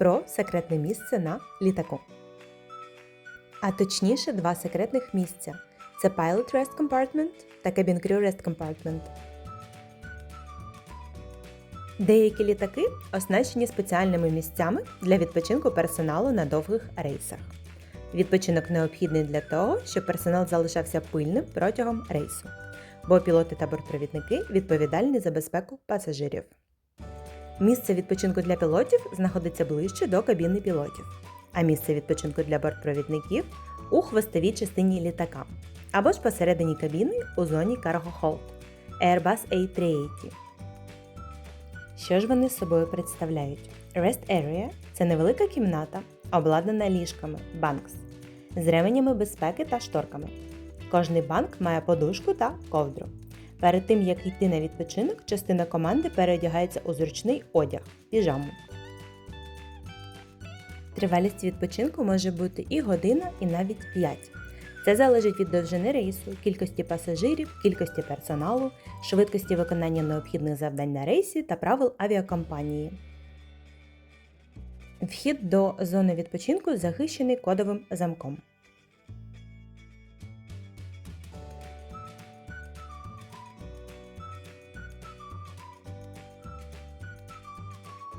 про секретне місце на літаку. А точніше, два секретних місця це Pilot Rest Compartment та Cabin Crew Rest Compartment. Деякі літаки оснащені спеціальними місцями для відпочинку персоналу на довгих рейсах. Відпочинок необхідний для того, щоб персонал залишався пильним протягом рейсу, бо пілоти та бортпровідники відповідальні за безпеку пасажирів. Місце відпочинку для пілотів знаходиться ближче до кабіни пілотів, а місце відпочинку для бортпровідників у хвостовій частині літака або ж посередині кабіни у зоні Cargo Hold Airbus A380. Що ж вони з собою представляють? Rest Area – це невелика кімната, обладнана ліжками банкс з ременями безпеки та шторками. Кожний банк має подушку та ковдру. Перед тим як йти на відпочинок, частина команди переодягається у зручний одяг піжаму. Тривалість відпочинку може бути і година, і навіть 5. Це залежить від довжини рейсу, кількості пасажирів, кількості персоналу, швидкості виконання необхідних завдань на рейсі та правил авіакомпанії. Вхід до зони відпочинку захищений кодовим замком.